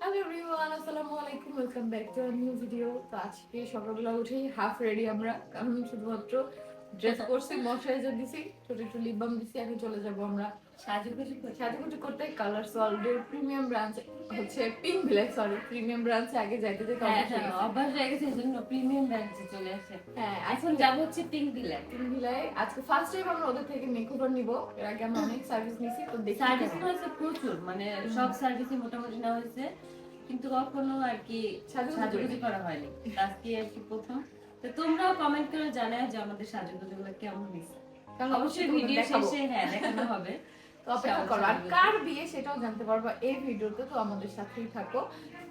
Hello everyone আসসালামু আলাইকুম welcome back to our new video তো আজকে সকালবেলা উঠেই হাফ রেডি আমরা, কারণ শুধুমাত্র ড্রেস করছি ময়শ্চারাইজার দিছি ছোট একটু লিপ বাম দিছি, এখন চলে যাব আমরা সাজুগুজু সাজুগুজু করতে কালার প্রিমিয়াম ব্রাঞ্চ হচ্ছে পিঙ্ক ভিলেজ সরি প্রিমিয়াম ব্রাঞ্চে আগে যাইতে যেতে হ্যাঁ অভ্যাস হয়ে গেছে। অভ্যাস হয়ে গেছে এজন্য প্রিমিয়াম ব্র্যান্ডে চলে আসে। হ্যাঁ এখন যাব হচ্ছে পিঙ্ক পিঙ্ক ভিলায় আজকে ফার্স্ট টাইম আমরা ওদের থেকে মেকওভার নিব। এর আগে আমরা অনেক সার্ভিস নিছি তো দেখি সার্ভিস হয়েছে প্রচুর মানে সব সার্ভিসই মোটামুটি নেওয়া হয়েছে। কিন্তু কখনো আর কি সাজুগুজু করা হয়নি। আজকে আর কি প্রথম। তো তোমরাও কমেন্ট করে জানাও যে আমাদের সাজুগুজুগুলো কেমন হয়েছে। কারণ অবশ্যই ভিডিও শেষে হ্যাঁ দেখানো হবে। তো অপেক্ষা করো। আর কার বিয়ে সেটাও জানতে পারবা এই ভিডিওতে তো আমাদের সাথেই থাকো।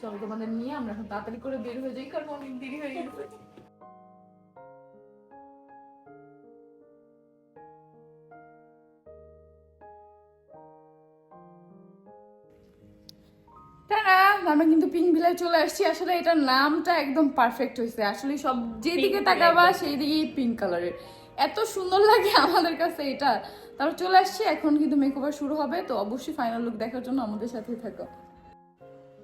চলো তোমাদের নিয়ে আমরা এখন তাড়াতাড়ি করে বের হয়ে যাই কারণ অনেক দেরি হয়ে গেছে। আমরা কিন্তু পিঙ্ক ভিলায় চলে আসছি। আসলে এটার নামটা একদম পারফেক্ট হয়েছে। আসলে সব যেদিকে তাকাবা সেই দিকেই পিঙ্ক কালারের এত সুন্দর লাগে আমাদের কাছে এটা। তারপর চলে আসছি, এখন কিন্তু মেকওভার শুরু হবে, তো অবশ্যই ফাইনাল লুক দেখার জন্য আমাদের সাথে থাকো।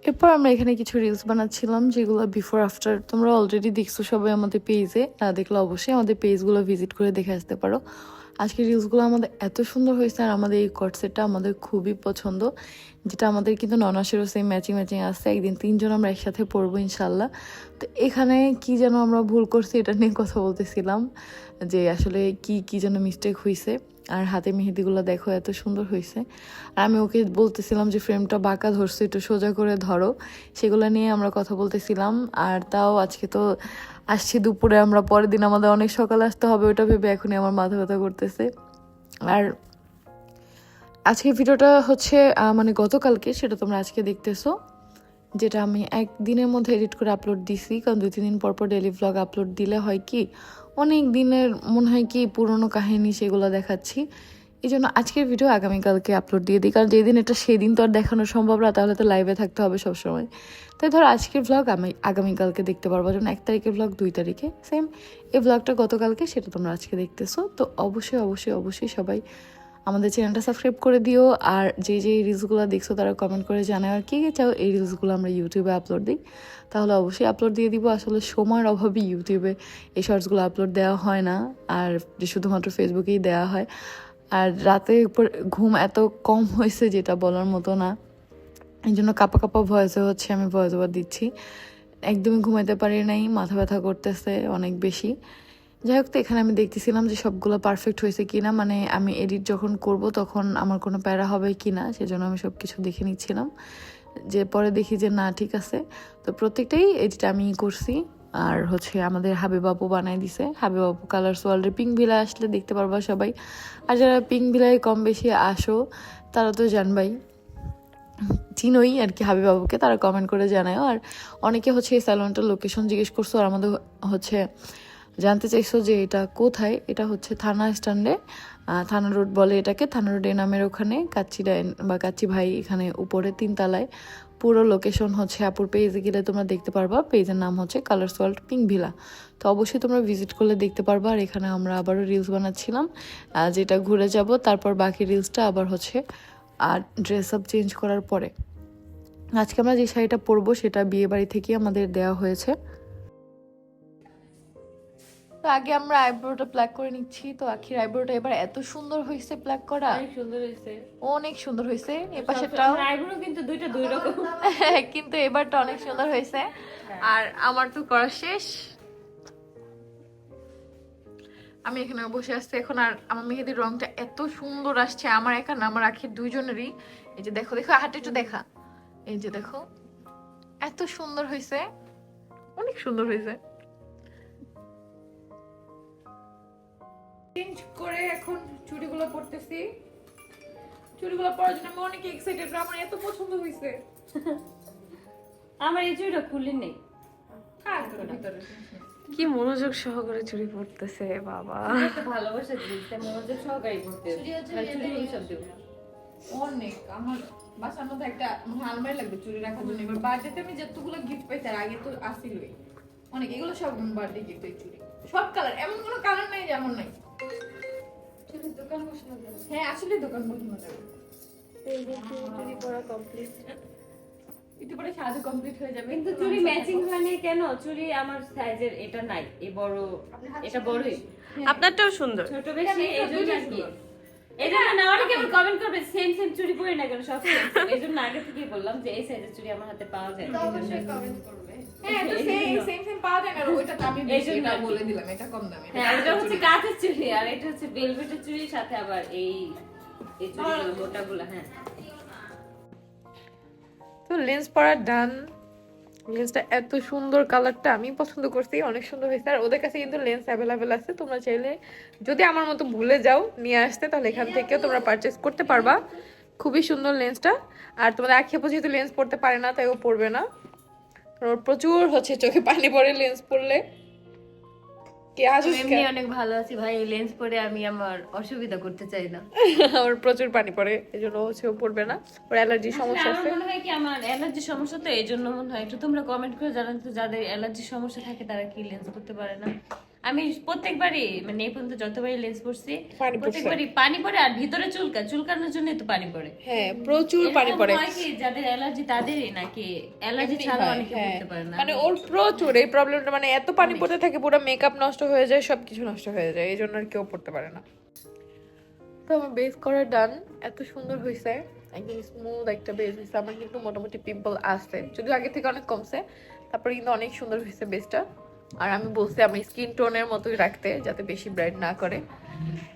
এরপর আমরা এখানে কিছু রিলস বানাচ্ছিলাম, যেগুলো বিফোর আফটার তোমরা অলরেডি দেখছ সবাই আমাদের পেজে না দেখলে অবশ্যই আমাদের পেজগুলো ভিজিট করে দেখে আসতে পারো। আজকের রিলসগুলো আমাদের এত সুন্দর হয়েছে আর আমাদের এই কটসেটটা আমাদের খুবই পছন্দ, যেটা আমাদের কিন্তু ননাসেরও সেই ম্যাচিং ম্যাচিং আসছে একদিন তিনজন আমরা একসাথে পড়ব ইনশাল্লাহ তো এখানে কি যেন আমরা ভুল করছি এটা নিয়ে কথা বলতেছিলাম, যে আসলে কি কি যেন মিস্টেক হয়েছে আর হাতে মেহেদিগুলো দেখো, এত সুন্দর হয়েছে আর আমি ওকে বলতেছিলাম যে ফ্রেমটা বাঁকা ধরছে, একটু সোজা করে ধরো। সেগুলো নিয়ে আমরা কথা বলতেছিলাম। আর তাও আজকে তো আসছি দুপুরে, আমরা পরের দিন আমাদের অনেক সকালে আসতে হবে, ওটা ভেবে এখনই আমার মাথা ব্যথা করতেছে। আর আজকে ভিডিওটা হচ্ছে মানে গতকালকে, সেটা তোমরা আজকে দেখতেছো, যেটা আমি একদিনের মধ্যে এডিট করে আপলোড দিছি। কারণ দুই, তিন দিন পর পর ডেলি ভ্লগ আপলোড দিলে হয় কি অনেক দিনের মনে হয় কি পুরনো কাহিনী সেগুলো দেখাচ্ছি। এই জন্য আজকের ভিডিও আগামীকালকে আপলোড দিয়ে দিই। কারণ যেদিন এটা সেদিন তো আর দেখানো সম্ভব না, তাহলে তো লাইভে থাকতে হবে সবসময়। তাই ধর আজকের ভ্লগ আমি আগামীকালকে দেখতে পারব। যেমন এক তারিখের ভ্লগ দুই তারিখে। সেম এই ভ্লগটা গতকালকে, সেটা তোমরা আজকে দেখতেছো। তো অবশ্যই অবশ্যই অবশ্যই সবাই আমাদের চ্যানেলটা সাবস্ক্রাইব করে দিও। আর যে যে রিলসগুলো দেখছ, তারা কমেন্ট করে জানাও আর কি। কি চাও এই রিলসগুলো আমরা ইউটিউবে আপলোড দিই। তাহলে অবশ্যই আপলোড দিয়ে দিব। আসলে সময়ের অভাবে ইউটিউবে এই শর্টসগুলো আপলোড দেওয়া হয় না। আর শুধুমাত্র ফেসবুকেই দেওয়া হয়। আর রাতে ঘুম এত কম হয়েছে যেটা বলার মতো না। এই জন্য কাপা কাপা ভয়েসে হচ্ছে, আমি ভয়েস ওভার দিচ্ছি। একদমই ঘুমাইতে পারি নাই, মাথা ব্যথা করতেছে অনেক বেশি। যাই হোক তো এখানে আমি দেখতেছিলাম যে সবগুলো পারফেক্ট হয়েছে কিনা মানে আমি এডিট যখন করব তখন আমার কোনো প্যারা হবে কিনা, সেজন্য আমি সব কিছু দেখে নিচ্ছিলাম। যে পরে দেখি যে না, ঠিক আছে। তো প্রত্যেকটাই এডিট আমি করছি। আর হচ্ছে আমাদের হাবিবাবু বানাই দিছে। হাবিবাবু কালার্স ওয়ার্ল্ডের পিঙ্ক ভিলা আসলে দেখতে পারবা সবাই। আর যারা পিঙ্ক ভিলায় কম বেশি আসো, তারা তো জানবাই। চিনোই আর কি হাবিবাবুকে তারা কমেন্ট করে জানায় আর অনেকে হচ্ছে এই স্যালনটার লোকেশন জিজ্ঞেস করছ, আর আমাদের হচ্ছে জানতে চাইছো যে এটা কোথায়? এটা হচ্ছে থানা স্ট্যান্ডে। থানা রোড বলে এটাকে। থানা রোড নামের ওখানে কাচ্চি ডাইন বা কাচ্চি ভাই এখানে উপরে তিনতলায়। পুরো লোকেশন হচ্ছে আপুর পেজে গেলে তোমরা দেখতে পারবা। পেজের নাম হচ্ছে কালার্স ওয়ার্ল্ড পিঙ্ক ভিলা তো অবশ্যই তোমরা ভিজিট করলে দেখতে পারবা। আর এখানে আমরা আবারও রিলস বানাচ্ছিলাম। যেটা ঘুরে যাব, তারপর বাকি রিলসটা আবার হচ্ছে আর ড্রেস আপ চেঞ্জ করার পরে। আজকে আমরা যে শাড়িটা পরবো, সেটা বিয়ে বাড়ি থেকে আমাদের দেওয়া হয়েছে। তো আগে আমরা আইব্রোটা প্লাক করে নিচ্ছি। তো আখির আইব্রোটা এবার এত সুন্দর হয়েছে প্লাক করা। অনেক সুন্দর হয়েছে। অনেক সুন্দর হয়েছে। এ পাশেরটাও আইব্রো কিন্তু দুইটা দুই রকম। কিন্তু এবারটা অনেক সুন্দর হয়েছে। আর আমার তো করা শেষ। আমি এখানে বসে আসছি এখন আর আমার মেহেদির রংটা এত সুন্দর আসছে। আমার একা না আমার আখির দুইজনেরই। এই যে দেখো দেখো হাটে একটু দেখা। এই যে দেখো এত সুন্দর হয়েছে। অনেক সুন্দর হয়েছে। চেঞ্জ করে এখন চুড়িগুলো পরতেছি। চুড়িগুলো পরার জন্য আমি অনেক এক্সাইটেড আমার এত পছন্দ হয়েছে আমার এই চুড়িটা খুলে নেই। কি মনোযোগ সহকারে চুরি পড়তেছে বাবা। ভালোবাসা তাই মনোযোগ সহকারে অনেক আমার বাসার মধ্যে একটা আলমারি লাগবে চুরি রাখার জন্য। এবার বার্থডেতে আমি যতগুলো গিফট পাই তার আগে তো আসিলই। অনেক এগুলো সব বার্থডে গিফট চুরি সব কালার এমন কোনো কালার নাই যেমন নাই। দোকান হ্যাঁ আসলে দোকান বন্ধ যাবে। চুরি করা কমপ্লিট একটু পরে সাজু কমপ্লিট হয়ে যাবে। কিন্তু চুড়ি ম্যাচিং হয়নি কেন? চুড়ি আমার সাইজের এটা নাই। এই বড় এটা বড়ই। আপনারটাও সুন্দর। ছোট বেশি এই জন্য আর কি। এই জন্য না অনেকে আবার কমেন্ট করবে সেম সেম চুড়ি পরি না কেন? সব। এই জন্য আগে থেকেই বললাম যে এই সাইজের চুড়ি আমার হাতে পাওয়া যায় না। হ্যাঁ তো তো হ্যাঁ এটা হচ্ছে কাঁচের চুড়ি আর এটা হচ্ছে ভেলভেটের চুড়ির সাথে আবার এই এই চুড়িগুলো মোটাগুলো হ্যাঁ। তো লেন্স পরা ডান লেন্সটা এত সুন্দর কালারটা আমি পছন্দ করছি অনেক সুন্দর হয়েছে। আর ওদের কাছে কিন্তু লেন্স অ্যাভেলেবেল আছে তোমরা চাইলে যদি আমার মতো ভুলে যাও নিয়ে আসতে তাহলে এখান থেকেও তোমরা পারচেস করতে পারবা। খুবই সুন্দর লেন্সটা আর তোমাদের আক্ষেপও যেহেতু লেন্স পড়তে পারে না তাই ও পড়বে না। প্রচুর হচ্ছে চোখে পানি পড়ে লেন্স পড়লে। কে আসুস এমনি অনেক ভালো আছি ভাই এই লেন্স পরে আমি আমার অসুবিধা করতে চাই না। ওর প্রচুর পানি পড়ে এই জন্য হচ্ছে পড়বে না। ওর অ্যালার্জির সমস্যা আমার আছে। মনে হয় কি আমার অ্যালার্জি সমস্যা তো এই জন্য মনে হয় একটু তোমরা কমেন্ট করে জানান তো যাদের অ্যালার্জির সমস্যা থাকে তারা কি লেন্স করতে পারে না? আমি প্রত্যেকবারই মানে এই পর্যন্ত যতবারই লেন্স পড়ছে। প্রত্যেকবারই পানি পড়ে আর ভিতরে চুলকা চুলকানোর জন্য তো পানি পড়ে। হ্যাঁ প্রচুর পানি পড়ে। যাদের অ্যালার্জি তাদেরই নাকি অ্যালার্জি ছাড়া অনেকে হ্যাঁ। করতে পারে না। মানে ওর প্রচুর এই প্রবলেমটা মানে এত পানি পড়তে থাকে পুরো মেকআপ নষ্ট হয়ে যায় সবকিছু নষ্ট হয়ে যায় এই জন্য আর কেউ পড়তে পারে না। তো আমার বেস করা ডান এত সুন্দর হয়েছে একদম স্মুথ একটা বেস হয়েছে আমার কিন্তু মোটামুটি পিম্পল আসছে যদিও আগে থেকে অনেক কমছে তারপরে কিন্তু অনেক সুন্দর হয়েছে বেসটা আর আমি বলছি আমি স্কিন টোনের মতোই রাখতে, যাতে বেশি ব্রাইট না করে।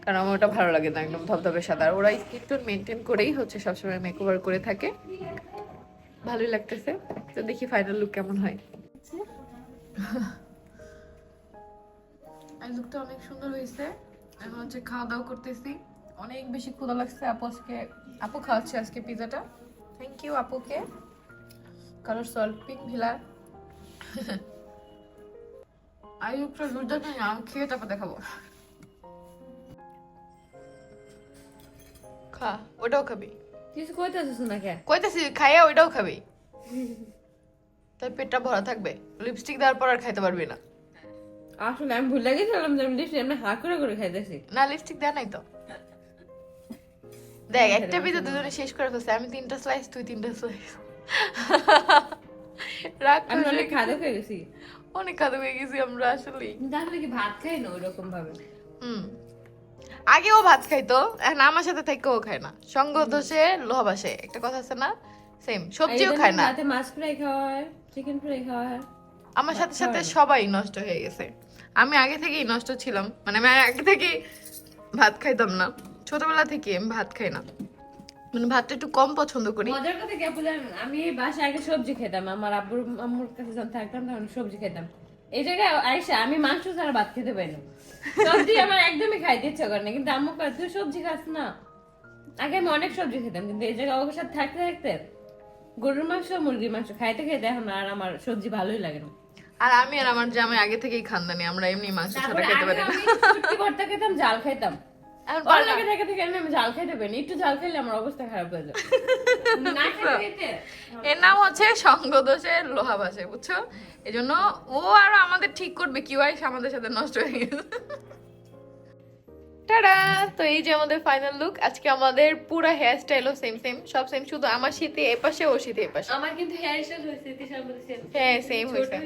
কারণ আমার ওটা ভালো লাগে না, একদম ধবধবে সাদা। আর ওরা স্কিন টোন মেনটেন করেই হচ্ছে, সবসময় মেকওভার করে থাকে। ভালোই লাগতেছে। তো দেখি ফাইনাল লুক কেমন হয়। আর লুকটা অনেক সুন্দর হয়েছে। এখন হচ্ছে খাওয়া দাওয়া করতেছি। অনেক বেশি ক্ষুধা লাগছে আপু আজকে। আপু খাওয়াচ্ছে আজকে পিজাটা থ্যাংক ইউ আপুকে। কালার সল্ট পিঙ্ক ভিলা লুকটা জোরদার খাই খেয়ে তারপর দেখাবো। খা ওটাও খাবি। কিছু কইতেছিস না কে কইতাছি খাইয়া ওইটাও খাবি। তার পেটটা ভরা থাকবে লিপস্টিক দেওয়ার পর আর খাইতে পারবি না। আসলে আমি ভুলে গেছিলাম যে আমি লিপস্টিক এমনি হা করে করে খাইতেছি। না লিপস্টিক দেয় নাই তো। দেখ একটা পিজা দুজনে শেষ করে ফেলছে আমি তিনটা স্লাইস তুই তিনটা স্লাইস রাগ আমি করে খাদে খেয়ে গেছি। অনেক হয়ে গেছি আমরা আসলে। তাহলে কি ভাত খাই না ওইরকম ভাবে? হুম। আগে ও ভাত খাইতো এখন আমার সাথে থেকে ও খায় না। সঙ্গ দোষে লোহা বাসে। একটা কথা আছে না? সেম সবজিও খায় না। রাতে মাছ ফ্রাই হয় চিকেন ফ্রাই হয়। আমার সাথে সাথে সবাই নষ্ট হয়ে গেছে। আমি আগে থেকেই নষ্ট ছিলাম। মানে আমি আগে থেকেই ভাত খাইতাম না। ছোটবেলা থেকে আমি ভাত খাই না। মানে ভাতটা একটু কম পছন্দ করি। মজার কথা কি আপু আমি এই বাসায় আগে সবজি খেতাম আমার আব্বুর আম্মুর কাছে যখন থাকতাম তখন সবজি খেতাম। এই জায়গায় আইসা আমি মাংস ছাড়া ভাত খেতে পারি না। সবজি আমার একদমই খাইতে ইচ্ছা করে না কিন্তু আম্মু কয় তুই সবজি খাস না। আগে আমি অনেক সবজি খেতাম কিন্তু এই জায়গায় ওর সাথে থাকতে থাকতে গরুর মাংস মুরগির মাংস খাইতে খাইতে এখন আর আমার সবজি ভালোই লাগে না। আর আমি আর আমার জামাই আগে থেকেই খানদানি আমরা এমনি মাংস ছাড়া খেতে পারি না। ভর্তা খেতাম জাল খাইতাম। এখন ভালো লাগে থেকে থেকে আমি আমি জাল খাইতে পারি না। একটু জাল খেলে আমার অবস্থা খারাপ হয়ে এর নাম হচ্ছে লোহা বুঝছ? এই জন্য ও আর আমাদের ঠিক করবে কি হয় আমাদের সাথে নষ্ট হয়ে গেছে তো এই যে আমাদের ফাইনাল লুক আজকে আমাদের পুরো হেয়ার স্টাইলও সেম সেম সব সেম শুধু আমার শীতে এপাশে পাশে ও শীতে এপাশে। আমার কিন্তু হেয়ার স্টাইল হয়েছে হ্যাঁ সেম হয়েছে।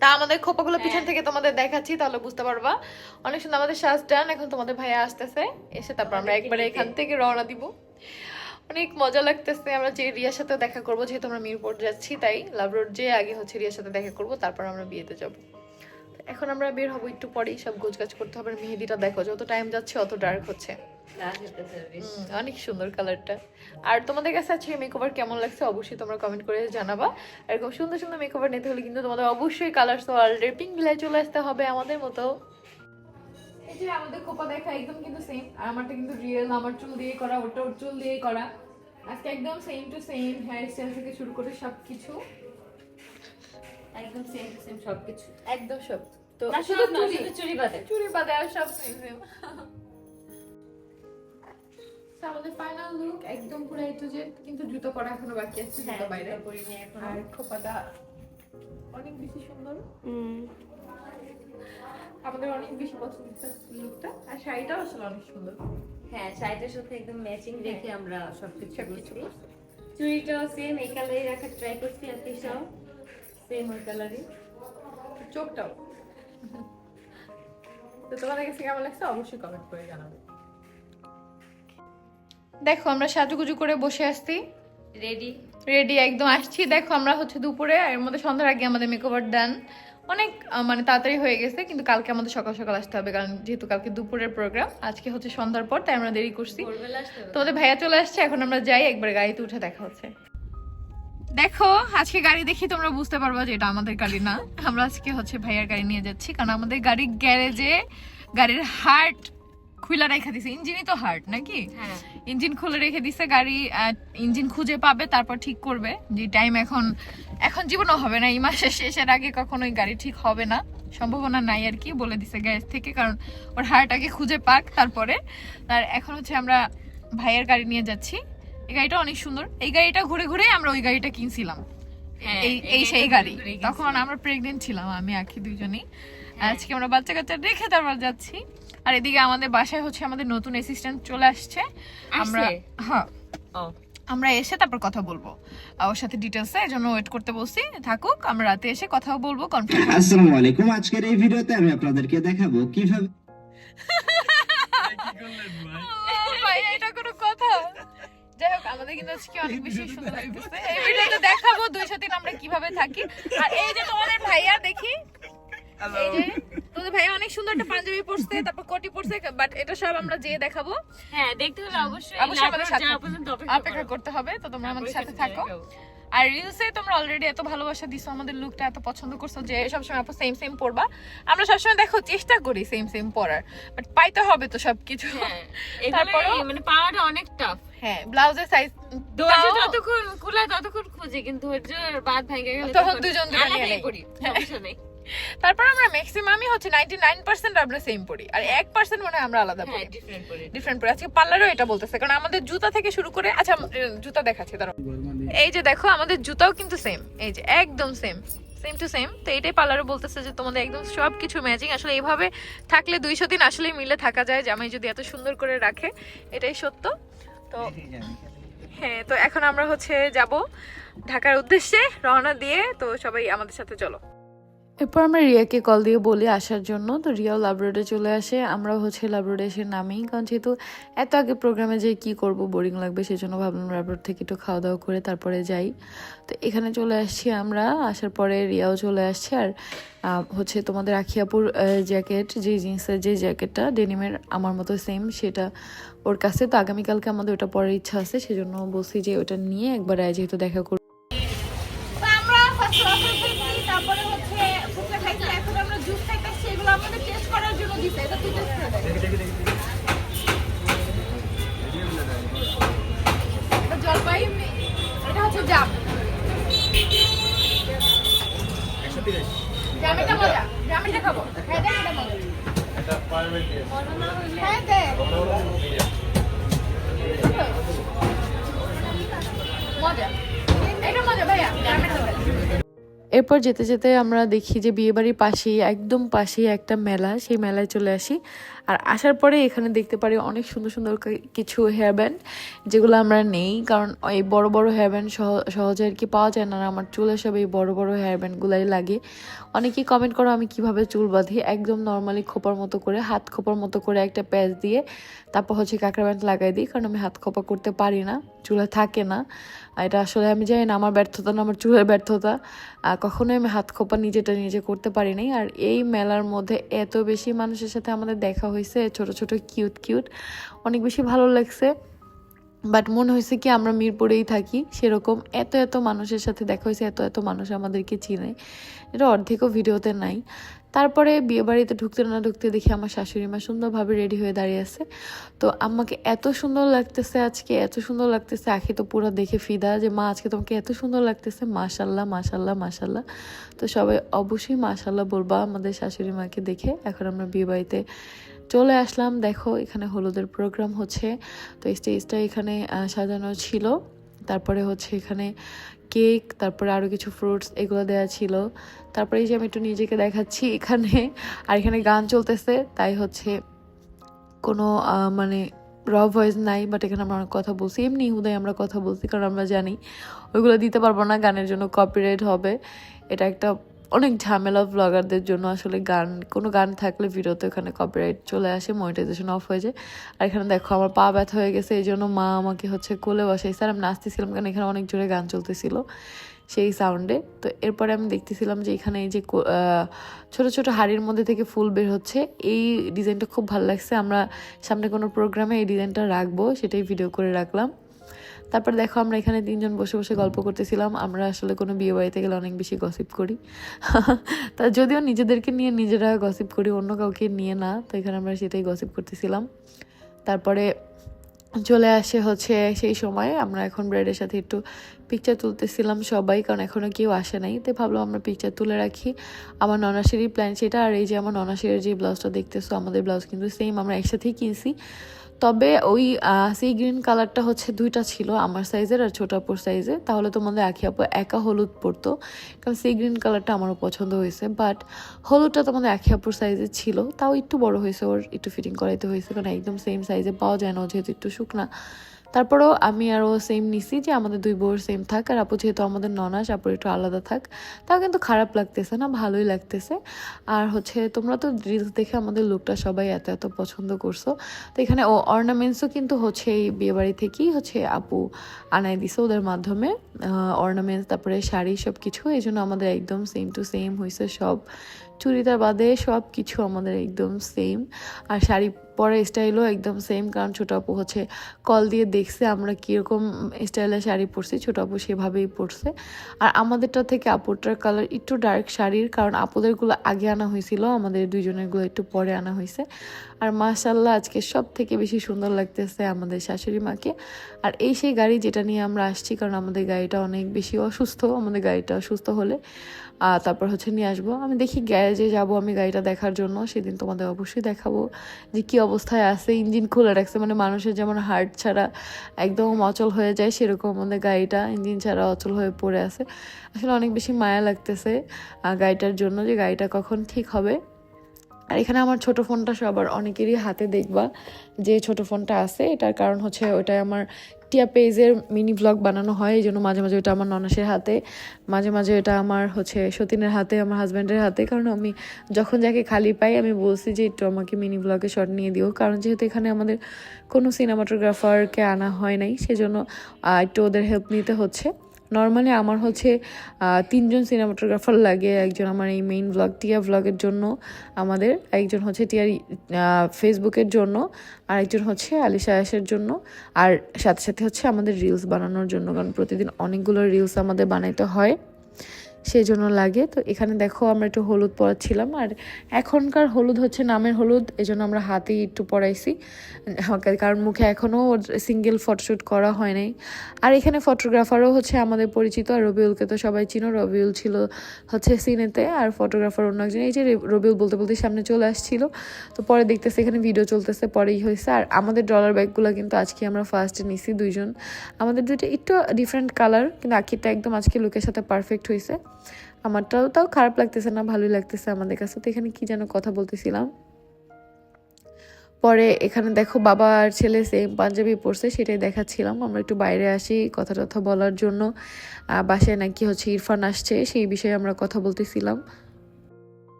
তা আমাদের খোপাগুলো পিছন থেকে তোমাদের দেখাচ্ছি তাহলে বুঝতে পারবা। অনেক সুন্দর আমাদের সাজ ডান এখন তোমাদের ভাইয়া আসতেছে। এসে তারপর আমরা একবারে এখান থেকে রওনা দিব। অনেক মজা লাগতেছে আমরা যে রিয়ার সাথে দেখা করব যেহেতু আমরা মিরপুর যাচ্ছি তাই লাভ রোড যে আগে হচ্ছে রিয়ার সাথে দেখা করব তারপর আমরা বিয়েতে যাব। এখন আমরা বের হব একটু পরেই সব গোছগাছ করতে হবে মেহেদিটা দেখো যত টাইম যাচ্ছে অত ডার্ক হচ্ছে। অনেক সুন্দর কালারটা আর তোমাদের কাছে আজকে মেকওভার কেমন লাগছে অবশ্যই তোমরা কমেন্ট করে জানাবা। এরকম সুন্দর সুন্দর মেকওভার নিতে হলে কিন্তু তোমাদের অবশ্যই কালার পিঙ্ক ভিলায় চলে আসতে হবে আমাদের মতো। এই যে আমাদের খোপা দেখা একদম কিন্তু সেম আর আমারটা কিন্তু রিয়েল আমার চুল দিয়ে করা ওটা ওর চুল দিয়ে করা। আজকে একদম same to same hair style থেকে শুরু করে সবকিছু। একদম সেম টু সেম সবকিছু। একদম সব তো না শুধু শুধু চুরি বাদে। চুরি বাদে আর সব সেম সেম আমাদের ফাইনাল লুক একদম পুরো এই যে কিন্তু জুতো পরা এখনও বাকি আছে জুতো বাইরে। করিনি এখন। আর খোপাটা অনেক বেশি সুন্দর। আমাদের অনেক বেশি পছন্দ হচ্ছে লুকটা আর শাড়িটাও আসলে অনেক সুন্দর। হ্যাঁ শাড়িটার সাথে একদম ম্যাচিং রেখে আমরা সবকিছু সবকিছু করছি। চুড়িটাও সেম এই কালারই রাখার ট্রাই করছি আর পিসাও সেম ওই কালারই চোখটাও। তো তোমাদের কাছে কেমন লাগছে? অবশ্যই কমেন্ট করে জানাবে। দেখো আমরা সাজুগুজু করে বসে আসছি। রেডি রেডি একদম আসছি। দেখো আমরা হচ্ছে দুপুরে এর মধ্যে সন্ধ্যার আগে আমাদের মেকওভার ডান অনেক মানে তাড়াতাড়ি হয়ে গেছে কিন্তু কালকে আমাদের সকাল সকাল আসতে হবে কারণ যেহেতু কালকে দুপুরের প্রোগ্রাম আজকে হচ্ছে সন্ধ্যার পর তাই আমরা দেরি করছি। তোমাদের ভাইয়া চলে আসছে এখন আমরা যাই একবার গাড়িতে উঠে দেখা হচ্ছে। দেখো আজকে গাড়ি দেখি তোমরা বুঝতে পারবা যে এটা আমাদের গাড়ি না। আমরা আজকে হচ্ছে ভাইয়ার গাড়ি নিয়ে যাচ্ছি কারণ আমাদের গাড়ি গ্যারেজে গাড়ির হার্ট খুলে রেখে দিছে। ইঞ্জিনই তো হার্ট নাকি? হ্যাঁ। ইঞ্জিন খুলে রেখে দিছে গাড়ি ইঞ্জিন খুঁজে পাবে তারপর ঠিক করবে। যে টাইম এখন এখন জীবনও হবে না এই মাসের শেষের আগে কখনোই গাড়ি ঠিক হবে না। সম্ভাবনা নাই আর কি বলে দিছে গ্যারেজ থেকে কারণ ওর হার্ট আগে খুঁজে পাক তারপরে। আর এখন হচ্ছে আমরা ভাইয়ের গাড়ি নিয়ে যাচ্ছি। এই গাড়িটা অনেক সুন্দর। এই গাড়িটা ঘুরে ঘুরে আমরা ওই গাড়িটা কিনছিলাম। হ্যাঁ, এই এই সেই গাড়ি। তখন আমরা প্রেগনেন্ট ছিলাম আমি আখি দুইজনই। আজকে আমরা বাচ্চা কাচ্চা রেখে তারপর যাচ্ছি। আর এদিকে আমাদের বাসায় হচ্ছে আমাদের নতুন অ্যাসিস্ট্যান্ট চলে আসছে। আমরা? হ্যাঁ। ও। আমরা এসে তারপর কথা বলব। ওর সাথে ডিটেলসে এর জন্য ওয়েট করতে বলছি। থাকুক আমরা রাতে এসে কথাও বলব কনফার্ম আসসালামু আলাইকুম। আজকের এই ভিডিওতে আমি আপনাদেরকে দেখাবো কীভাবে ভাই এটা কোনো কথা। যাই হোক আমাদের কিন্তু আজকে অনেক বেশি সুন্দর লাগতেছে। এই ভিডিওতে দেখাবো দুই সাথে আমরা কীভাবে থাকি। আর এই যে তোমাদের ভাইয়া দেখি। এই যে তোমাদের ভাইয়া অনেক সুন্দর একটা পাঞ্জাবি পরছে তারপর কোটি পরছে বাট এটা সব আমরা যেয়ে দেখাবো। হ্যাঁ দেখতে হলে অবশ্যই অবশ্যই আমাদের সাথে অপেক্ষা করতে হবে তো তোমরা আমাদের সাথে থাকো আর রিলসে তোমরা অলরেডি এত ভালোবাসা দিছো আমাদের লুকটা এত পছন্দ করছ যে সবসময় আপু সেম সেম পরবা। আমরা সবসময় দেখো চেষ্টা করি সেম সেম পরার বাট পাইতে হবে তো সবকিছু। হ্যাঁ এগুলো মানে পাওয়াটা অনেক টাফ হ্যাঁ ব্লাউজের সাইজ ধৈর্য যতক্ষণ কুলায় ততক্ষণ খুঁজে কিন্তু বাদ ভেঙে গেলে তখন দুজন দুজন নিয়ে নেই। করি সমস্যা নেই। তারপর আমরা ম্যাক্সিমামই হচ্ছে নাইনটি নাইন পার্সেন্ট আমরা সেম পরি আর এক পার্সেন্ট মনে হয় আমরা আলাদা পরি। ডিফারেন্ট পরে। আজকে পার্লারও এটা বলতেছে কারণ আমাদের জুতা থেকে শুরু করে আচ্ছা জুতা দেখাচ্ছি তারা এই যে দেখো আমাদের জুতাও কিন্তু সেম এই যে একদম সেম সেম টু সেম তো এটাই পার্লারও বলতেছে যে তোমাদের একদম সব কিছু ম্যাচিং আসলে এইভাবে থাকলে দুইশো দিন আসলেই মিলে থাকা যায় জামাই যদি এত সুন্দর করে রাখে এটাই সত্য। তো হ্যাঁ তো এখন আমরা হচ্ছে যাব ঢাকার উদ্দেশ্যে রওনা দিয়ে তো সবাই আমাদের সাথে চলো। এরপর আমরা রিয়াকে কল দিয়ে বলি আসার জন্য। তো রিয়াও লাবরোডে চলে আসে। আমরাও হচ্ছে লাবরোডে এসে নামি কারণ যেহেতু এত আগে প্রোগ্রামে যে কি করব বোরিং লাগবে, সেজন্য ভাবলাম লাবরোড থেকে একটু খাওয়া দাওয়া করে তারপরে যাই। তো এখানে চলে আসছি আমরা। আসার পরে রিয়াও চলে আসছে। আর হচ্ছে তোমাদের আখিয়াপুর জ্যাকেট যে জিন্সের যে জ্যাকেটটা ডেনিমের আমার মতো সেম সেটা ওর কাছে। তো আগামীকালকে আমাদের ওটা পরার ইচ্ছা আছে, সেজন্য বলছি যে ওটা নিয়ে একবার যেহেতু দেখা করব আমরা ফার্স্ট ওয়াটার খাইছি তারপরে হচ্ছে ফুচকা খাইছি এখন আমরা জুস খাইতেছি এগুলো আমাদের টেস্ট করার জন্য দিছে এটা তুই টেস্ট করে দেখ এটা এরপর যেতে যেতে আমরা দেখি যে বিয়েবাড়ির পাশেই, একদম পাশেই একটা মেলা, সেই মেলায় চলে আসি। আর আসার পরে এখানে দেখতে পারি অনেক সুন্দর সুন্দর কিছু হেয়ার ব্যান্ড যেগুলো আমরা নেই। কারণ এই বড় বড় হেয়ার ব্যান্ড সহজে আর কি পাওয়া যায় না। আমার চুলে সব এই বড় বড় হেয়ার ব্যান্ডগুলাই লাগে। অনেকেই কমেন্ট করো, আমি কীভাবে চুল বাঁধি? একদম নর্মালি খোপার মতো করে, হাত খোপার মতো করে একটা প্যাচ দিয়ে তারপর হচ্ছে কাঁকড়া ব্যান্ড লাগাই দিই। কারণ আমি হাত খোপা করতে পারি না, চুলে থাকে না। আর এটা আসলে আমি জানি না, আমার ব্যর্থতা না, আমার চুলের ব্যর্থতা। কখনোই আমি হাত খোপা নিজেটা নিজে করতে পারি নাই। আর এই মেলার মধ্যে এত বেশি মানুষের সাথে আমাদের দেখা হয়েছে, ছোট ছোট, কিউট কিউট। অনেক বেশি ভালো লাগছে। বাট মনে হয়েছে কি, আমরা মিরপুরেই থাকি, সেরকম এত এত মানুষের সাথে দেখা হয়েছে, এত এত মানুষ আমাদেরকে চিনে। এটা অর্ধেকও ভিডিওতে নাই। তারপরে বিয়ে বাড়িতে ঢুকতে না ঢুকতে দেখি আমার শাশুড়ি মা সুন্দরভাবে রেডি হয়ে দাঁড়িয়ে আছে। তো আমাকে এত সুন্দর লাগতেছে আজকে, এত সুন্দর লাগতেছে আখি তো পুরো দেখে ফিদা যে, মা, আজকে তোমাকে এত সুন্দর লাগতেছে মাশাল্লাহ মাশাল্লাহ মাশাল্লাহ তো সবাই অবশ্যই মাশাল্লাহ বলবা আমাদের শাশুড়ি মাকে দেখে। এখন আমরা বিয়ে বাড়িতে চলে আসলাম। দেখো, এখানে হলুদের প্রোগ্রাম হচ্ছে। তো স্টেজটা এখানে সাজানো ছিল। তারপরে হচ্ছে এখানে কেক তারপরে আরও কিছু ফ্রুটস এগুলো দেওয়া ছিল। তারপরে এই যে আমি একটু নিজেকে দেখাচ্ছি এখানে, আর এখানে গান চলতেছে, তাই হচ্ছে কোনো মানে র ভয়েস নাই বাট এখানে আমরা অনেক কথা বলছি। এমনি হুদায় আমরা কথা বলছি, কারণ আমরা জানি, ওইগুলো দিতে পারব না, গানের জন্য কপিরাইট হবে। এটা একটা অনেক ঝামেলা ব্লগারদের জন্য আসলে গান, কোনো গান থাকলে ভিডিওতে ওখানে কপিরাইট চলে আসে মনিটাইজেশন অফ হয়ে যায়। আর এখানে দেখো, আমার পা ব্যথা হয়ে গেছে এই জন্য মা আমাকে হচ্ছে কোলে বসাইছে স্যার, আমি নাচতেছিলাম কারণ এখানে অনেক জোরে গান চলতেছিল সেই সাউন্ডে তো এরপরে আমি দেখতেছিলাম যে এখানে এই যে ছোট ছোট হাড়ির মধ্যে থেকে ফুল বের হচ্ছে। এই ডিজাইনটা খুব ভালো লাগছে। আমরা সামনে কোনো প্রোগ্রামে এই ডিজাইনটা রাখব, সেটাই ভিডিও করে রাখলাম। তারপর দেখো, আমরা এখানে তিনজন বসে বসে গল্প করতেছিলাম। আমরা আসলে কোনো বিয়ে বাড়িতে গেলে অনেক বেশি গসিপ করি। তা যদিও নিজেদেরকে নিয়ে নিজেরা গসিপ করি, অন্য কাউকে নিয়ে না, তো এখানে আমরা সেটাই গসিপ করতেছিলাম। তারপরে চলে আসে হচ্ছে সেই সময়, আমরা এখন ব্রেডের সাথে একটু পিকচার তুলতেছিলাম সবাই, কারণ এখনও কেউ আসে নাই। তো ভাবলাম আমরা পিকচার তুলে রাখি। আমার ননাসেরই প্ল্যান সেটা, আর এই যে আমার ননাসের যে ব্লাউজটা দেখতেছো, আমাদের ব্লাউজ কিন্তু সেম আমরা একসাথেই কিনছি। তবে ওই সেই গ্রিন কালারটা হচ্ছে দুইটা ছিল আমার সাইজের আর ছোট আপুর সাইজে তাহলে তোমাদের আখি আপু একা হলুদ পরতো, কারণ সেই গ্রিন কালারটা আমারও পছন্দ হয়েছে। বাট হলুদটা তোমাদের আখি আপুর সাইজে ছিল, তাও একটু বড় হয়েছে, ওর একটু ফিটিং করাইতে হয়েছে, কারণ একদম সেম সাইজে পাওয়া যায় না যেহেতু একটু শুকনা। তারপরেও আমি আরও সেম নিছি যে আমাদের দুই বউর সেম থাক, আর আপু যেহেতু আমাদের ননাস আপুর একটু আলাদা থাক, তাও কিন্তু খারাপ লাগতেছে না, ভালোই লাগতেছে। আর হচ্ছে তোমরা তো রিলস দেখে আমাদের লুকটা সবাই এত এত পছন্দ করছ। তো এখানে ও অর্নামেন্টসও কিন্তু হচ্ছে এই বিয়েবাড়ি থেকেই হচ্ছে আপু আনাই দিছে ওদের মাধ্যমে। অর্নামেন্টস তারপরে শাড়ি সব কিছু এই জন্য আমাদের একদম সেম টু সেম হয়েছে সব। চুড়িদার বাদে সব কিছু আমাদের একদম সেম আর শাড়ি পরা স্টাইলও একদম সেম কারণ ছোট আপু হচ্ছে কল দিয়ে দেখছে আমরা কীরকম স্টাইলের শাড়ি পরছি, ছোট আপু সেভাবেই পরছে। আর আমাদেরটা থেকে আপুরটার কালার একটু ডার্ক শাড়ির, কারণ আপুদেরগুলো আগে আনা হয়েছিল, আমাদের দুইজনেরগুলো একটু পরে আনা হয়েছে। আর মাশাল্লাহ আজকে সব থেকে বেশি সুন্দর লাগতেছে আমাদের শাশুড়ি মাকে। আর এই সেই গাড়ি যেটা নিয়ে আমরা আসছি, কারণ আমাদের গাড়িটা অনেক বেশি অসুস্থ, আমাদের গাড়িটা অসুস্থ হলে তারপর হচ্ছে নিয়ে আসব। আমি দেখি গ্যারেজে যাব আমি গাড়িটা দেখার জন্য, সেদিন তোমাদের অবশ্যই দেখাবো যে কি অবস্থায় আছে, ইঞ্জিন খুলে রাখছে মানে মানুষের যেমন হার্ট ছাড়া একদম অচল হয়ে যায়, সেরকম আমাদের গাড়িটা ইঞ্জিন ছাড়া অচল হয়ে পড়ে আছে। আসলে অনেক বেশি মায়া লাগতেছে গাড়িটার জন্য যে গাড়িটা কখন ঠিক হবে। আর এখানে আমার ছোট ফোনটা সবার অনেকেরই হাতে দেখবা। যে ছোট ফোনটা আছে, এটার কারণ হচ্ছে ওটাই আমার টিয়া পেজের মিনি ব্লগ বানানো হয়, এই জন্য মাঝে মাঝে ওটা আমার ননাসের হাতে। মাঝে মাঝে এটা আমার হচ্ছে সতীনের হাতে, আমার হাজব্যান্ডের হাতে। কারণ আমি যখন যাকে খালি পাই, আমি বলছি যে, একটু আমাকে মিনি ব্লগে শট নিয়ে দিও। কারণ যেহেতু এখানে আমাদের কোনো সিনেমাটোগ্রাফারকে আনা হয় নাই, সেজন্য একটু ওদের হেল্প নিতে হচ্ছে। নর্মালি আমার হচ্ছে তিনজন সিনেমাটোগ্রাফার লাগে, একজন আমার এই মেইন ব্লগ টিয়া ব্লগের জন্য, আমাদের, একজন হচ্ছে টিয়ার ফেসবুকের জন্য আর একজন হচ্ছে আলিশা আয়াসের জন্য, আর সাথে সাথে হচ্ছে আমাদের রিলস বানানোর জন্য, কারণ প্রতিদিন অনেকগুলো রিলস আমাদের বানাইতে হয়। সেই জন্য লাগে। তো এখানে দেখো আমরা একটু হলুদ পরাচ্ছিলাম। আর এখনকার হলুদ হচ্ছে নামের হলুদ, এজন্য আমরা হাতেই একটু পরাইছি। কারণ মুখে এখনও সিঙ্গেল ফটোশ্যুট করা হয় নাই। আর এখানে ফটোগ্রাফারও হচ্ছে আমাদের পরিচিত। আর রবিউলকে তো সবাই চিনো। রবিউল ছিল হচ্ছে সিনেতে। আর ফটোগ্রাফার অন্য একজন। এই যে রবিউল বলতে বলতে সামনে চলে আসছিল। তো পরে দেখতেছে এখানে ভিডিও চলতেছে, পরেই হয়েছে। আর আমাদের ডলার ব্যাগগুলো কিন্তু আজকে আমরা ফার্স্টে নিছি দুইজন। আমাদের দুইটা একটু ডিফারেন্ট কালার কিন্তু আখিরটা একদম আজকে লুকের সাথে পারফেক্ট হয়েছে। আমারটাও তাও খারাপ লাগতেছে না, ভালোই লাগতেছে আমাদের কাছে। তো এখানে কি যেন কথা বলতেছিলাম। পরে এখানে দেখো বাবা আর ছেলে সেম পাঞ্জাবি পরছে, সেটাই দেখাচ্ছিলাম। আমরা একটু বাইরে আসি কথা টথা বলার জন্য। বাসায় নাকি হচ্ছে ইরফান আসছে, সেই বিষয়ে আমরা কথা বলতেছিলাম।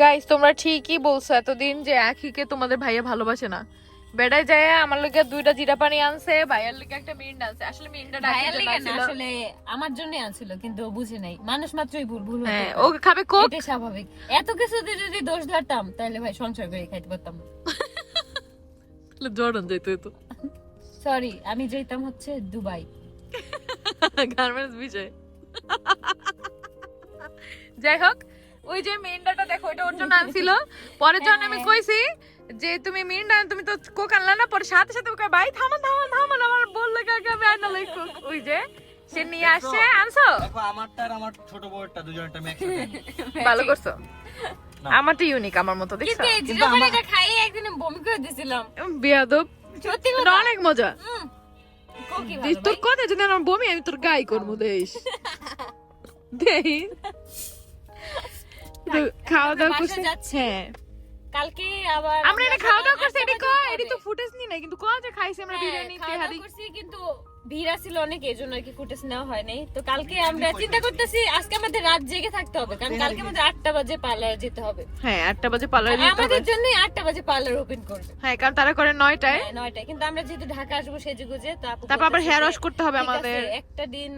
গাইস তোমরা ঠিকই বলছো, এতদিন যে আখিকে তোমাদের ভাইয়া ভালোবাসে না। বেড়ায় যায় আমার লোকে দুইটা জিরা পানি আনছে ভাইয়ার লোকে একটা মিরিন্ডা আনছে। আসলে মিরিন্ডাটা ভাইয়ার না, আসলে আমার জন্য আনছিল কিন্তু ও বুঝে নাই। মানুষ মাত্রই ভুল ভুল হ্যাঁ ও খাবে কোক এটাই স্বাভাবিক। এত কিছু যদি দোষ ধরতাম তাহলে ভাই সংসার করে খাইতে পারতাম জর্ডন যেত তো। সরি আমি যেতাম হচ্ছে দুবাই। গার্মেন্টস বিজয়। যাই হোক ওই যে মিরিন্ডাটা দেখো এটা ওর জন্য আনছিল। পরে যখন আমি কইছি যে তুমি মিরিন্ডা তুমি তো কোক আনলা না পরে সাথে সাথে ওকে ভাই থামান থামান থামান আমার বললে কাকে আমি আনলা লই কোক? ওই যে সে নিয়ে আসছে আনছো? দেখো আমারটা আর আমার ছোট বউয়েরটা দুজনেরটা আমি একসাথে ভালো করছ। আমারটা ইউনিক আমার মতো দেখছ? কিন্তু এই জিরো পানিটা খাইয়ে একদিন বমি করে দিছিলাম। বিয়াদব। সত্যি এটা কথা অনেক মজা। হুম। কোকি ভালো তোর। কথা যদি আমার বমি আমি তোর গাই করব দেশ। দেই তো খাওয়া দাওয়া করছে? হ্যাঁ। কালকে আবার আমরা এটা খাওয়া দাওয়া করছি এটা কয়? এটা তো ফুটেজ নি না কিন্তু কয় যে খাইছি আমরা হ্যাঁ, বিরিয়ানি তেহারি করছি কিন্তু ভিড় ছিল অনেক এই জন্য আর কি ফুটেজ নেওয়া হয় নাই। তো কালকে আমরা চিন্তা করতেছি আজকে আমাদের রাত জেগে থাকতে হবে কারণ কালকে আমাদের আটটা বাজে পার্লার যেতে হবে। হ্যাঁ আটটা বাজে পার্লারে যেতে হবে। আমাদের জন্য আটটা বাজে পার্লার ওপেন করবে। হ্যাঁ কারণ তারা করে নয়টায়। হ্যাঁ, নয়টায়। কিন্তু আমরা যেহেতু ঢাকা আসব সেজুগুজে তো তারপর আবার হেয়ার ওয়াশ করতে হবে আমাদের। একটা দিন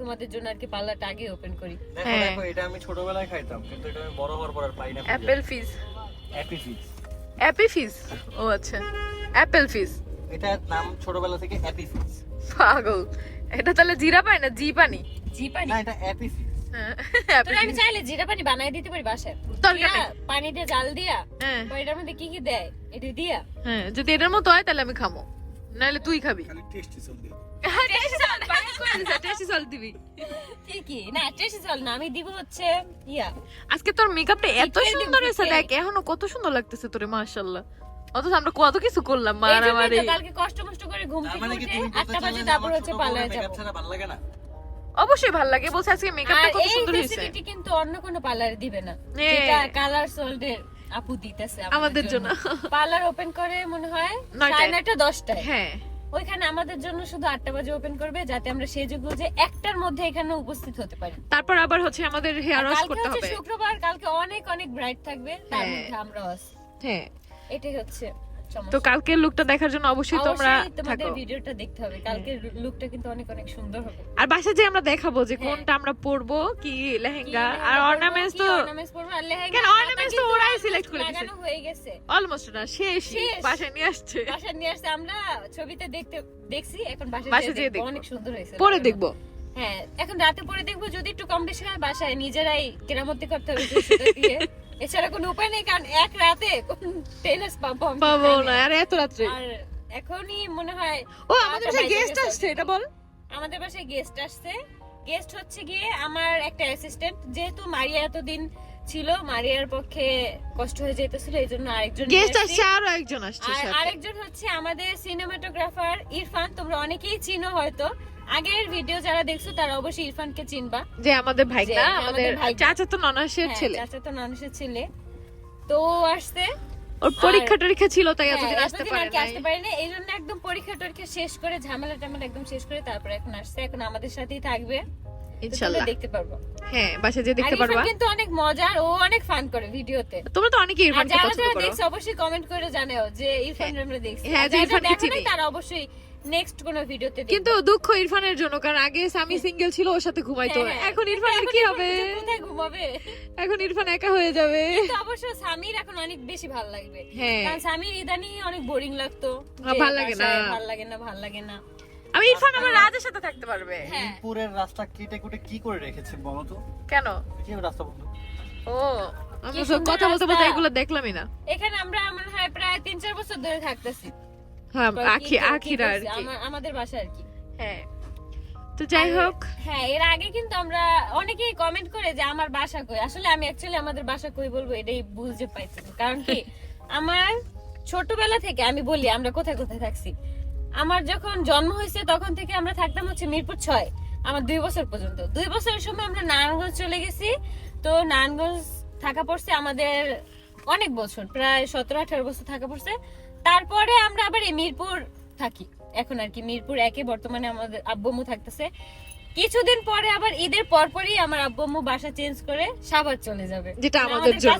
তোমাদের জন্য আর কি পার্লারটা আগে ওপেন করি। দেখো হ্যাঁ। এটা আমি ছোটবেলায় খাইতাম কিন্তু এটা আমি বড় হওয়ার পর আর পাই না। অ্যাপেল ফিজ অ্যাপি ফিস ও আচ্ছা। অ্যাপেল ফিস এটার নাম ছোটবেলা থেকে হ্যাপি ফিজ পাগল। এটা তাহলে জিরা পায় না জি পানি জি পানি না এটা হ্যাঁ, তোরা আমি চাইলে জিরা পানি বানাই দিতে পারি বাসায়। পানি দিয়ে জাল দিয়া হ্যাঁ। এটার মধ্যে কি কি দেয় এটা দিয়া। হ্যাঁ যদি এটার মতো হয় তাহলে আমি খামো নাহলে তুই খাবি। টেস্টি চল দিয়ে টেস্টি সল্ট দিবি কি কি না টেস্টি জল না আমি দিব হচ্ছে ইয়া। আজকে তোর মেকআপটা এত সুন্দর হয়েছে দেখ এখনও কত সুন্দর লাগতেছে তোরে মাশাআল্লাহ। অথচ আমরা কত কিছু করলাম মারামারি এই জন্যই তো কালকে কষ্ট মষ্ট করে ঘুম থেকে মানে আটটা বাজে তারপর হচ্ছে ভালো লাগে না? অবশ্যই ভালো লাগে বলছে আজকে মেকআপটা কত সুন্দর হয়েছে। কিন্তু অন্য কোনো পার্লারে দিবে না। কালার আপু দিতেছে আমাদের জন্য। পার্লার ওপেন করে মনে হয় নয়টায়। সাড়ে নয়টা দশটায়। হ্যাঁ। ওইখানে আমাদের জন্য শুধু আটটা বাজে ওপেন করবে যাতে আমরা সেজে গুজে একটার মধ্যে এখানে উপস্থিত হতে পারি। তারপর আবার হচ্ছে আমাদের হেয়ার ওয়াশ করতে হবে। শুক্রবার কালকে অনেক অনেক ব্রাইট থাকবে তার হ্যাঁ। মধ্যে আমরাও আছি। হ্যাঁ। এটাই হচ্ছে। তো কালকের লুকটা দেখার জন্য অবশ্যই তোমরা থাকো। ভিডিওটা দেখতে হবে। কালকের লুকটা কিন্তু অনেক অনেক সুন্দর হবে। আর বাসায় যে আমরা দেখাবো যে হ্যাঁ। কোনটা আমরা পরবো কি লেহেঙ্গা। আর অর্নামেন্টস তো ornaments পরবো, আর লেহেঙ্গা কেন, ornaments তো ওরাই select করে দিছে। লাগানো হয়ে গেছে। অলমোস্ট না শেষ। বাসায় নিয়ে আসছে। বাসায় নিয়ে আসছে। আমরা ছবিতে দেখতে দেখছি এখন যেয়ে যেয়ে দেখব। দেখব। অনেক সুন্দর হয়েছে। পরে দেখব। হ্যাঁ এখন রাতে পরে দেখব যদি একটু কম বেশি হয় বাসায় নিজেরাই কেরামতি করতে হবে দিয়ে। এছাড়া কোনো উপায় নেই কারণ এক রাতে কোন পাবো পাবো না আর এত রাত্রে। আর এখনই মনে হয় ও আমাদের বাসায় গেস্ট আসছে এটা বল। আমাদের বাসায় গেস্ট আসছে। গেস্ট হচ্ছে গিয়ে আমার একটা অ্যাসিস্ট্যান্ট যেহেতু মারিয়া এতদিন ছিল মারিয়ার পক্ষে কষ্ট হয়ে যেতেছিল এই জন্য আরেকজন গেস্ট আসছে। আরও একজন আসছে আরেকজন হচ্ছে আমাদের সিনেমাটোগ্রাফার ইরফান তোমরা অনেকেই চিনো হয়তো। আগের ভিডিও যারা দেখছ তারা অবশ্যই ইরফানকে চিনবা। যে আমাদের ভাই না হ্যাঁ, আমাদের আমাদের চাচা তো ননাসের হ্যাঁ, ছেলে। চাচা তো মানুষের ছেলে। তো আসছে। ওর পরীক্ষা টরীক্ষা ছিল তাই হ্যাঁ, এতদিন আসতে পারে আসতে পারে না এই জন্য একদম পরীক্ষা টরীক্ষা শেষ করে ঝামেলা টামেলা একদম শেষ করে তারপরে এখন আসছে। এখন আমাদের সাথেই থাকবে। ইনশাআল্লাহ দেখতে পারব। হ্যাঁ বাসায় যে দেখতে পারবা। কিন্তু অনেক মজার ও অনেক ফান করে ভিডিওতে। তোমরা তো অনেকেই আর ইরফানকে পছন্দ যারা দেখছ অবশ্যই কমেন্ট করে জানাও যে ইরফান আমরা দেখছি। হ্যাঁ, যে ইরফানকে চিনি। তারা অবশ্যই নেক্সট কোন ভিডিওতে কিন্তু দুঃখ ইরফানের জন্য কারণ আগে স্বামী সিঙ্গেল ছিল ওর সাথে ঘুমাইতো। হ্যাঁ, হ্যাঁ। এখন ইরফানের কি হবে? কোথায় ঘুমাবে? এখন ইরফান একা হয়ে যাবে। কিন্তু অবশ্য স্বামীর এখন অনেক বেশি ভালো লাগবে। হ্যাঁ। কারণ স্বামীর ইদানি অনেক বোরিং লাগতো। হ্যাঁ, ভালো লাগে না। ভালো লাগে না ভালো লাগে না। আমি ইরফান আমার রাজের সাথে থাকতে পারবে। হ্যাঁ। মিরপুরের রাস্তা কেটে কুটে কি করে রেখেছে বলো তো? কেন? কি রাস্তা বলতো ও কথা বলতে বলতে এগুলো দেখলামই না। এখানে আমরা মনে হয় প্রায় তিন চার বছর ধরে থাকতেছি। হ্যাঁ আখি কি- কি আখিরা আর কি। আমাদের বাসা আর কি। হ্যাঁ। তো যাই হোক। হ্যাঁ এর আগে কিন্তু আমরা অনেকেই কমেন্ট করে যে আমার বাসা কই? আসলে আমি অ্যাকচুয়ালি আমাদের বাসা কই বলব এটাই বুঝতে পাইছি কারণ কি আমার ছোটবেলা থেকে আমি বলি আমরা কোথায় কোথায় থাকছি? আমার যখন জন্ম হয়েছে তখন থেকে আমরা থাকতাম হচ্ছে মিরপুর ছয় আমার দুই বছর পর্যন্ত। দুই বছরের সময় আমরা নারায়ণগঞ্জ চলে গেছি। তো নারায়ণগঞ্জ থাকা পড়ছে আমাদের অনেক বছর প্রায় সতেরো আঠারো বছর থাকা পড়ছে। তারপরে আমরা আবার এই মিরপুর থাকি। এখন আর কি মিরপুর একে বর্তমানে আমাদের আব্বু থাকতেছে। কিছুদিন পরে আবার ঈদের পরপরই আমার আব্বু বাসা চেঞ্জ করে সাভার চলে যাবে। যেটা আমাদের জন্য।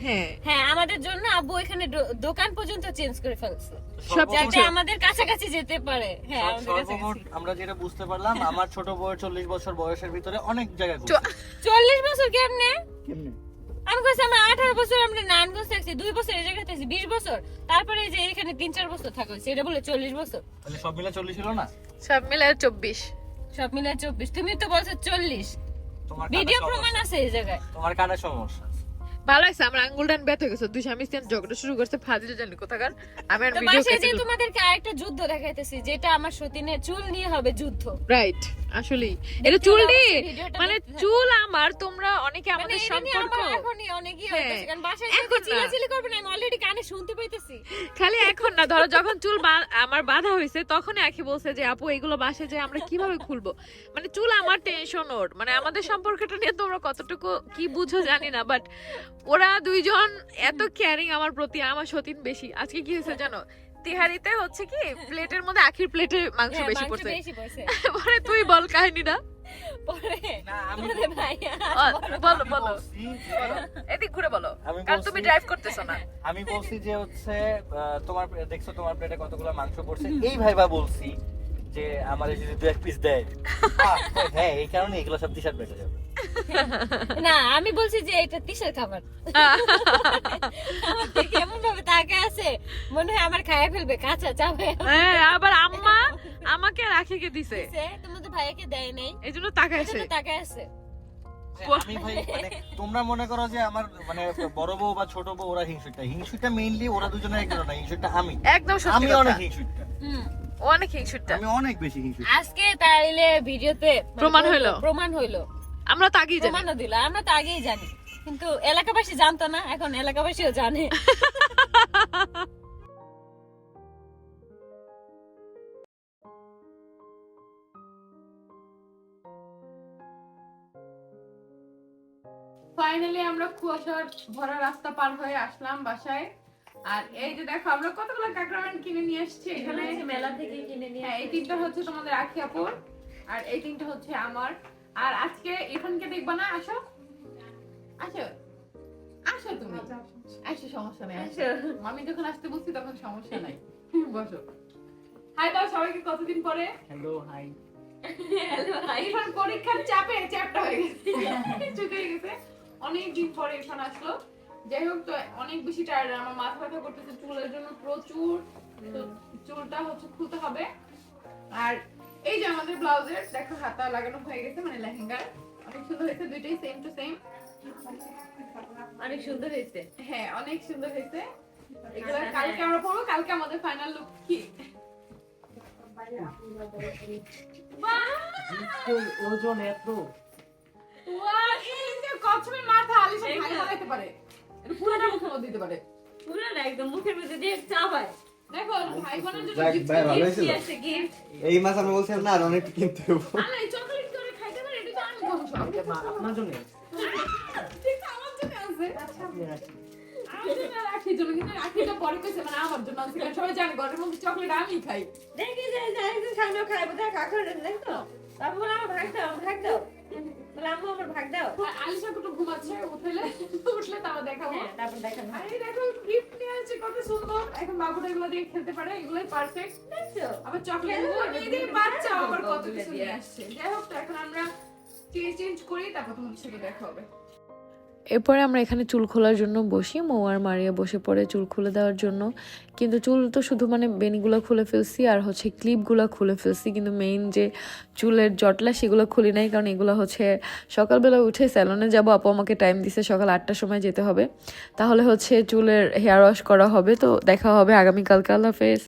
হ্যাঁ। হ্যাঁ আমাদের জন্য আব্বু এখানে দোকান পর্যন্ত চেঞ্জ করে ফেলছে। যাতে আমাদের কাছাকাছি যেতে পারে। হ্যাঁ আমরা যেটা বুঝতে পারলাম আমার ছোট বয়স চল্লিশ বছর বয়সের ভিতরে অনেক। চ- চল্লিশ বছর কেমনে? কেমনে? আমি কইছি আমরা আঠারো বছর আমরা নারায়ণগঞ্জ থাকছি দুই বছর এই জায়গায় থাকছি বিশ বছর। তারপরে এই যে এখানে তিন চার বছর থাকা হয়েছে এটা বলে চল্লিশ বছর। তাহলে সব মিলে চল্লিশ হলো না? সব মিলে চব্বিশ। সব মিলে চব্বিশ। তুমি তো বলছো চল্লিশ। ভিডিও প্রমাণ আছে এই জায়গায়। তোমার কানে সমস্যা। ভালো আমার আঙ্গুল ডান ব্যথ গেছে। দুই স্বামী স্ত্রী ঝগড়া শুরু করছে ফাজিল জানি কোথাকার। আমি আর ভিডিও বাসায় যে তোমাদেরকে আরেকটা যুদ্ধ দেখাইতেছি যেটা আমার সতীনের চুল নিয়ে হবে যুদ্ধ। রাইট আসলেই। এটা চুল মানে চুল আমার তোমরা অনেকে মানে আমাদের সম্পর্ক এখনই হ্যাঁ, কারণ বাসায় এখন করবে না, আমি already কানে শুনতে পাইতেছি। খালি এখন না ধরো যখন চুল আমার বাধা হয়েছে তখনই আখি বলছে যে আপু এগুলো বাসে যে আমরা কীভাবে খুলবো? মানে চুল আমার টেনশন ওর। মানে আমাদের সম্পর্কটা নিয়ে তোমরা কতটুকু কি বুঝো জানি না বাট ওরা দুইজন এত কেয়ারিং আমার প্রতি আমার সতীন বেশি। আজকে কি হয়েছে জানো? তিহারিতে হচ্ছে কি প্লেটের মধ্যে আখির প্লেটে মাংস হ্যাঁ, বেশি পড়ছে। পরে তুই বল কাহিনীটা পরে না আমি আমাদের ভাইয়া বলো বলো বলছি যে- এদিক ঘুরে বলো কারণ তুমি ড্রাইভ করতেছো না। আমি বলছি যে হচ্ছে আহ, তোমার দেখছ তোমার প্লেটে কতগুলো মাংস পড়ছে? এই ভাইবা বলছি যে আমার যদি দু এক পিস দেয়। হ্যাঁ এই কারণে এগুলো সব টি শার্ট বেঁচে যাবে। না আমি বলছি যে এটা তিসের খাবার। আমার দেখে এমন ভাবে তাকে আছে মনে হয় আমার খাইয়া ফেলবে কাঁচা চাপে হ্যাঁ আবার আম্মা আমাকে রাখিকে দিছে। তোমাদের ভাইয়াকে দেয় নাই। এই জন্য তাকাইছে এজন্য তাকে আছে। আমি ভাই মানে তোমরা মনে করো যে আমার মানে বড় বউ বা ছোট বউ ওরা হিংসুকটা হিংসুকটা মেইনলি ওরা দুজনে একজন না হিংসুকটা আমি। একদম আমি অনেক হিংসুকটা ও অনেক হিংসুটটা। আমি অনেক বেশি হিংসুক আজকে তাইলে ভিডিওতে মানে প্রমাণ হইল। প্রমাণ হইল। আমরা তো আগেই জানি। প্রমাণও দিল আমরা তো আগেই জানি। কিন্তু এলাকাবাসী জানতো না এখন এলাকাবাসীও জানে। ফাইনালি আমরা কুয়াশার ভরা রাস্তা পার হয়ে আসলাম বাসায়। আর এই যে দেখো আমরা কতগুলো কিনে নিয়ে এসেছি এখানে। মেলা থেকে কিনে নিয়ে হ্যাঁ এই তিনটা হচ্ছে তোমাদের আখি আপুর আর এই তিনটা হচ্ছে আমার। আর আজকে ইরফানকে দেখবা না? আসো। আসো। আসো তুমি। আসো। সমস্যা নেই আসো। আমি যখন আসতে বলছি তখন সমস্যা নাই। বসো। হাই দাও সবাইকে কতদিন পরে? হ্যালো হাই ইরফান পরীক্ষার চাপে চ্যাপটা হয়ে গেছে। চুকে গেছে। অনেক দিন পরে ইরফান আসলো। যাই হোক তো অনেক বেশি টায়ার্ড আমার মাথা ব্যথা করতেছে চুলের জন্য প্রচুর তো চুলটা হচ্ছে খুলতে হবে। আর এই যে আমাদের ব্লাউজের দেখো হাতা লাগানো হয়ে গেছে মানে লেহেঙ্গার অনেক সুন্দর হয়েছে দুইটাই সেম টু সেম অনেক সুন্দর হয়েছে। হ্যাঁ অনেক সুন্দর হয়েছে। এগুলো কালকে আমরা পড়ব কালকে আমাদের ফাইনাল লুক কি? ওজন এত এই যে মাথা আলিশা বানাইতে পারে। পুরোটা মুখের মধ্যে দিতে পারে। পুরো না একদম মুখের মধ্যে দিয়ে চাবায় দেখো ভাই বোনের জন্য যাক, gift ভাই, ভালো gift হয়েছিল? আছে, gift। এই মাছ আমরা বলছিলাম না আর অনেক কিনতে হবে। আল্লাহ, এই করে খাইতে পারে, এটা তো আমি খাব আপনার জন্য ঠিক আমার জন্য আছে। আমার জন্য আর কিন্তু রাখিটা পরে মানে আমার জন্য আনছে, কারণ সবাই জানে ঘরের চকলেট আমি খাই। দেখি যে যে একদিন সামনে খাইবো। দেখ কাকর দেখতো তারপর বলে আমার ভাগ দাও ভাগ দাও বলে আম্মু আমার ভাগ দাও। আলিশা একটু ঘুমাচ্ছে উঠলে উঠলে তাও দেখাবো। হ্যাঁ তারপর দেখাবো। এই দেখো গিফট নিয়ে কত সুন্দর। এখন বাবুটা এগুলো দিয়ে খেলতে পারে এগুলোই পারফেক্ট আবার চকলেট বাচ্চা আবার কত কিছু নিয়ে আসছে। যাই হোক তো এখন আমরা চেঞ্জ করি তারপর তোমার সাথে দেখা হবে। এরপরে আমরা এখানে চুল খোলার জন্য বসি, মৌ আর মারিয়া বসে পড়ে চুল খুলে দেওয়ার জন্য। কিন্তু চুল তো শুধু মানে বেনিগুলো খুলে ফেলছি আর হচ্ছে ক্লিপগুলো খুলে ফেলছি, কিন্তু মেইন যে চুলের জটলা সেগুলো খুলি নাই, কারণ এগুলো হচ্ছে সকালবেলা উঠে স্যালনে যাব, আপু আমাকে টাইম দিছে সকাল আটটার সময় যেতে হবে। তাহলে হচ্ছে চুলের হেয়ার ওয়াশ করা হবে, তো দেখা হবে আগামীকালকে, আল্লাহ হাফেজ।